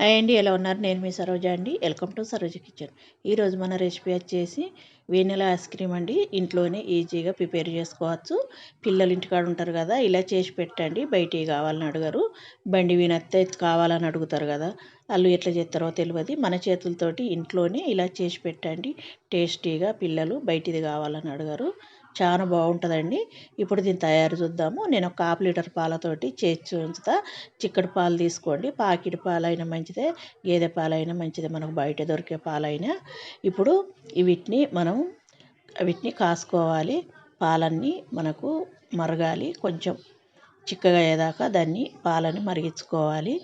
Hi అండి ఎలా ఉన్నారు? నేను మీ సరోజ అండి. Welcome to Saroja kitchen. ఈరోజు మన రెసిపీ వచ్చేసి వెనిలా ఐస్ క్రీమ్ అండి. ఇంట్లోనే ఈజీగా ప్రిపేర్ చేసుకోవచ్చు. పిల్లలు ఇంటికాడ ఉంటారు కదా ఇలా చేసి పెట్టండి. బయటికి కావాలని అడగరు. బండి వినత్తే కావాలని అడుగుతారు కదా. వాళ్ళు ఎట్లా చేస్తారో తెలియదు మన చేతులతోటి ఇంట్లోనే ఇలా చేసి పెట్టండి. టేస్టీగా పిల్లలు బయటిది కావాలని అడగరు. చాలా బాగుంటుందండి. ఇప్పుడు దీన్ని తయారు చూద్దాము. నేను ఒక హాఫ్ లీటర్ పాలతోటి చేసి ఉంచుతా. చిక్కడి పాలు తీసుకోండి. పాకిడి పాలైనా మంచిదే. గేదె పాలైనా మంచిదే. మనకు బయట దొరికే పాలైనా. ఇప్పుడు వీటిని మనం వీటిని కాసుకోవాలి. పాలన్నీ మనకు మరగాలి. కొంచెం చిక్కగా అయ్యేదాకా దాన్ని పాలని మరిగించుకోవాలి.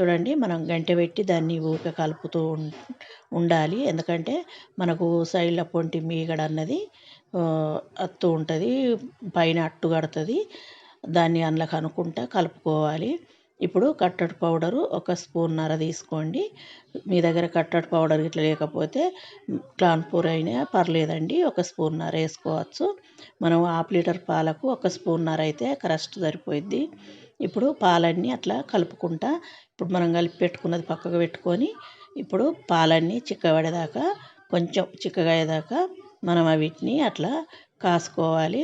చూడండి మనం గంటె పెట్టి దాన్ని ఊరికే కలుపుతూ ఉండాలి. ఎందుకంటే మనకు సైడ్ల పొంటి మీగడ అన్నది అత్తు ఉంటుంది పైన అట్టు కడుతుంది. దాన్ని అందులో కనుక్కుంటా కలుపుకోవాలి. ఇప్పుడు కట్టడి పౌడరు ఒక స్పూన్నర తీసుకోండి. మీ దగ్గర కట్టడి పౌడర్ ఇట్లా లేకపోతే క్లాన్పూర్ అయినా పర్లేదండి ఒక స్పూన్నర వేసుకోవచ్చు. మనం హాఫ్ లీటర్ పాలకు ఒక స్పూన్నర అయితే క్రస్ట్ సరిపోయిద్ది. ఇప్పుడు పాలన్నీ అట్లా కలుపుకుంటా ఇప్పుడు మనం కలిపి పెట్టుకున్నది పక్కకు పెట్టుకొని ఇప్పుడు పాలన్నీ చిక్కబడేదాకా కొంచెం చిక్కగా అయ్యేదాకా మనం వీటిని అట్లా కాసుకోవాలి.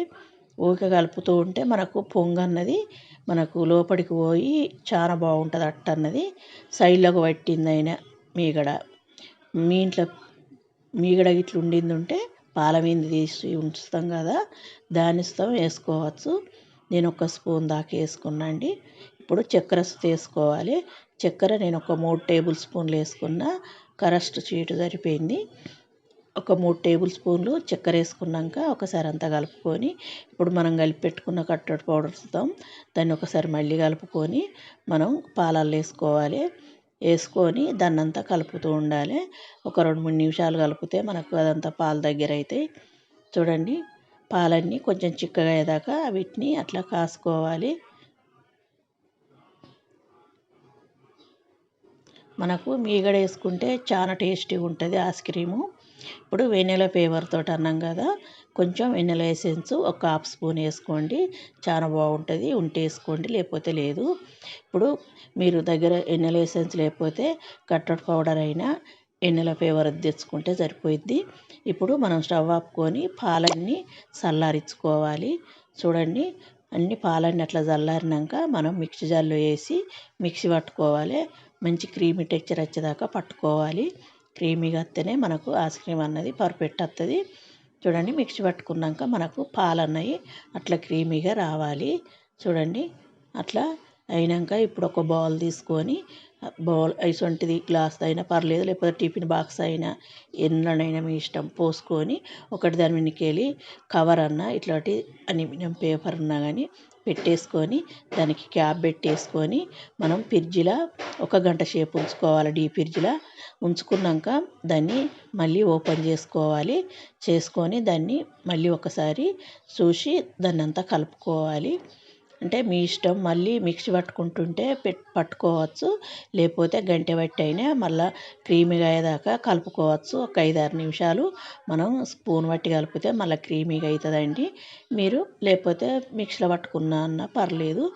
ఊరికే కలుపుతూ ఉంటే మనకు పొంగు అన్నది మనకు లోపలికి పోయి చాలా బాగుంటుంది అట్ట అన్నది సైడ్లకు అయినా మీగడ. మీ ఇంట్లో మీగడ ఇట్లా ఉండింది ఉంటే పాల మీద తీసి ఉంచుతాం కదా దాని ఇస్తాం వేసుకోవచ్చు. నేను ఒక స్పూన్ దాకా వేసుకున్నాండి ఇప్పుడు చక్కెర తీసుకోవాలి చక్కెర నేను ఒక మూడు టేబుల్ స్పూన్లు వేసుకున్న. కరెక్ట్ చీటు సరిపోయింది. ఒక మూడు టేబుల్ స్పూన్లు చక్కెర వేసుకున్నాక ఒకసారి అంతా కలుపుకొని ఇప్పుడు మనం కలిపి పెట్టుకున్న కట్టడి పౌడర్ దాన్ని ఒకసారి మళ్ళీ కలుపుకొని మనం పాలల్లో వేసుకోవాలి. వేసుకొని దాన్ని అంతా కలుపుతూ ఉండాలి. ఒక రెండు మూడు నిమిషాలు కలిపితే మనకు అదంతా పాలు దగ్గర అవుతాయి చూడండి. పాలన్నీ కొంచెం చిక్కగా అయ్యేదాకా వీటిని అట్లా కాసుకోవాలి. మనకు మీగడ వేసుకుంటే చాలా టేస్టీగా ఉంటుంది ఐస్ క్రీము. ఇప్పుడు వెన్నెల ఫ్లేవర్ తోటి అన్నాం కదా కొంచెం వెన్నెల ఎసెన్స్ ఒక హాఫ్ స్పూన్ వేసుకోండి. చాలా బాగుంటుంది ఉంటే వేసుకోండి లేకపోతే లేదు. ఇప్పుడు మీరు దగ్గర వెన్నెల ఎసెన్స్ లేకపోతే కట్టడ్ పౌడర్ అయినా వెన్నెల ఫ్లేవర్ తెచ్చుకుంటే సరిపోయిద్ది. ఇప్పుడు మనం స్టవ్ ఆపుకొని పాలన్నీ చల్లారించుకోవాలి. చూడండి అన్ని పాలన్నీ అట్లా చల్లారినాక మనం మిక్సీ జార్లో వేసి మిక్సీ పట్టుకోవాలి. మంచి క్రీమీ టెక్చర్ వచ్చేదాకా పట్టుకోవాలి. క్రీమీగా వస్తేనే మనకు ఐస్ క్రీమ్ అన్నది పర్ఫెక్ట్ వస్తుంది చూడండి మిక్సీ పట్టుకున్నాక మనకు పాలు అన్నవి అట్లా క్రీమీగా రావాలి. చూడండి అట్లా అయినాక ఇప్పుడు ఒక బౌల్ తీసుకొని బౌల్ ఇటువంటిది గ్లాస్ అయినా పర్లేదు లేకపోతే టిఫిన్ బాక్స్ అయినా ఎన్నడైనా మీ ఇష్టం పోసుకొని ఒకటి దాని మీదకి కవర్ అన్నా ఇట్లాంటి అల్యూమినియం పేపర్ ఉన్నా కానీ పెట్టేసుకొని దానికి క్యాప్ పెట్టేసుకొని మనం ఫ్రిడ్జ్లో ఒక గంట సేపు ఉంచుకోవాలి. డీప్ ఫ్రిడ్జ్లో ఉంచుకున్నాక దాన్ని మళ్ళీ ఓపెన్ చేసుకోవాలి. చేసుకొని దాన్ని మళ్ళీ ఒకసారి చూసి దాన్ని అంతా కలుపుకోవాలి. అంటే మీ ఇష్టం మళ్ళీ మిక్సీ పట్టుకుంటుంటే పెట్ పట్టుకోవచ్చు. లేకపోతే గంటె బట్టి అయినా మళ్ళీ క్రీమీగా అయ్యేదాకా కలుపుకోవచ్చు. ఒక ఐదు ఆరు నిమిషాలు మనం స్పూన్ బట్టి కలిపితే మళ్ళీ క్రీమీగా అవుతుందండి మీరు లేకపోతే మిక్సీలో పట్టుకున్నా అన్నా పర్లేదు.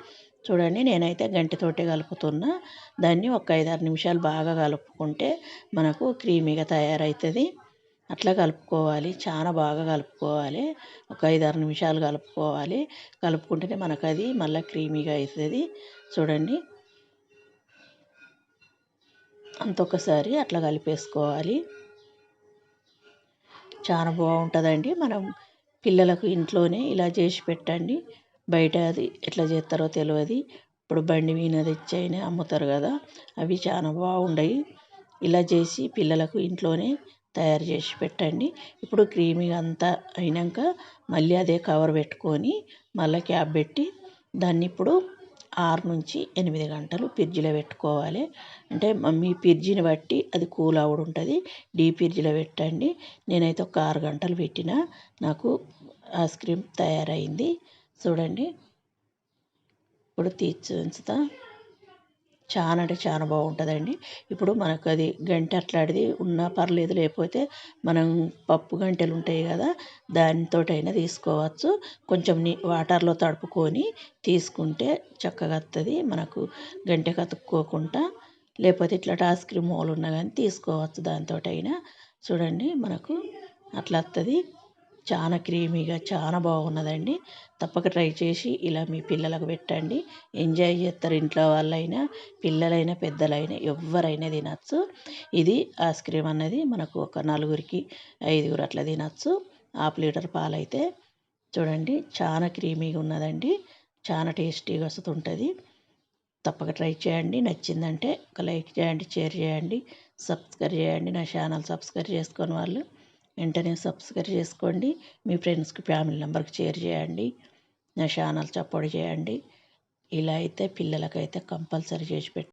చూడండి నేనైతే గంటెతోటే కలుపుతున్నా. దాన్ని ఒక ఐదు ఆరు నిమిషాలు బాగా కలుపుకుంటే మనకు క్రీమీగా తయారవుతుంది అట్లా కలుపుకోవాలి. చాలా బాగా కలుపుకోవాలి. ఒక ఐదు ఆరు నిమిషాలు కలుపుకోవాలి. కలుపుకుంటేనే మనకు అది మళ్ళీ క్రీమీగా అవుతుంది చూడండి. అంతొకసారి అట్లా కలిపేసుకోవాలి. చాలా బాగుంటుందండి. మనం పిల్లలకు ఇంట్లోనే ఇలా చేసి పెట్టండి. బయట అది ఎట్లా చేస్తారో తెలియదు ఇప్పుడు బండి మీద తెచ్చైనా అమ్ముతారు కదా. అవి చాలా బాగుండయి. ఇలా చేసి పిల్లలకు ఇంట్లోనే తయారు చేసి పెట్టండి. ఇప్పుడు క్రీమీగా అంతా అయినాక మళ్ళీ అదే కవర్ పెట్టుకొని మళ్ళీ క్యాప్ పెట్టి దాన్ని ఇప్పుడు ఆరు నుంచి ఎనిమిది గంటలు ఫ్రిడ్జ్లో పెట్టుకోవాలి. అంటే మీ ఫ్రిడ్జ్ని బట్టి అది కూల్ అవుడు ఉంటుంది. డీప్ ఫ్రిడ్జ్లో పెట్టండి. నేనైతే ఒక ఆరు గంటలు పెట్టిన నాకు ఐస్ క్రీమ్ తయారైంది. చూడండి. ఇప్పుడు తీసి ఉంచుతా. చాలా అంటే చాలా బాగుంటుందండి. ఇప్పుడు మనకు అది గంటె అట్లాంటిది ఉన్నా పర్లేదు లేకపోతే మనం పప్పు గంటెలు ఉంటాయి కదా దానితోటైనా తీసుకోవచ్చు. కొంచెం నీ వాటర్లో తడుపుకొని తీసుకుంటే చక్కగా వస్తుంది మనకు గంటె కతుక్కోకుండా లేకపోతే ఇట్లా టాస్ క్రీమ్ మోల్ ఉన్నా కానీ తీసుకోవచ్చు దానితో అయినా చూడండి మనకు అట్లా వస్తుంది చాలా క్రీమీగా చాలా బాగున్నదండి. తప్పక ట్రై చేసి ఇలా మీ పిల్లలకు పెట్టండి. ఎంజాయ్ చేస్తారు ఇంట్లో వాళ్ళైనా పిల్లలైనా పెద్దలైనా ఎవరైనా తినచ్చు. ఇది ఐస్ క్రీమ్ అన్నది మనకు ఒక నలుగురికి ఐదుగురు అట్లా తినచ్చు. హాఫ్ లీటర్ పాలైతే చూడండి చాలా క్రీమీగా ఉన్నదండి. చాలా టేస్టీగా వస్తుంటుంది. తప్పక ట్రై చేయండి. నచ్చిందంటే ఒక లైక్ చేయండి షేర్ చేయండి సబ్స్క్రైబ్ చేయండి. నా ఛానల్ సబ్స్క్రైబ్ చేసుకొని వాళ్ళు వెంటనే సబ్స్క్రైబ్ చేసుకోండి. మీ ఫ్రెండ్స్కి ఫ్యామిలీ మెంబర్కి షేర్ చేయండి. నా ఛానల్ సపోర్ట్ చేయండి. ఇలా అయితే పిల్లలకైతే కంపల్సరీ చేసి పెట్టి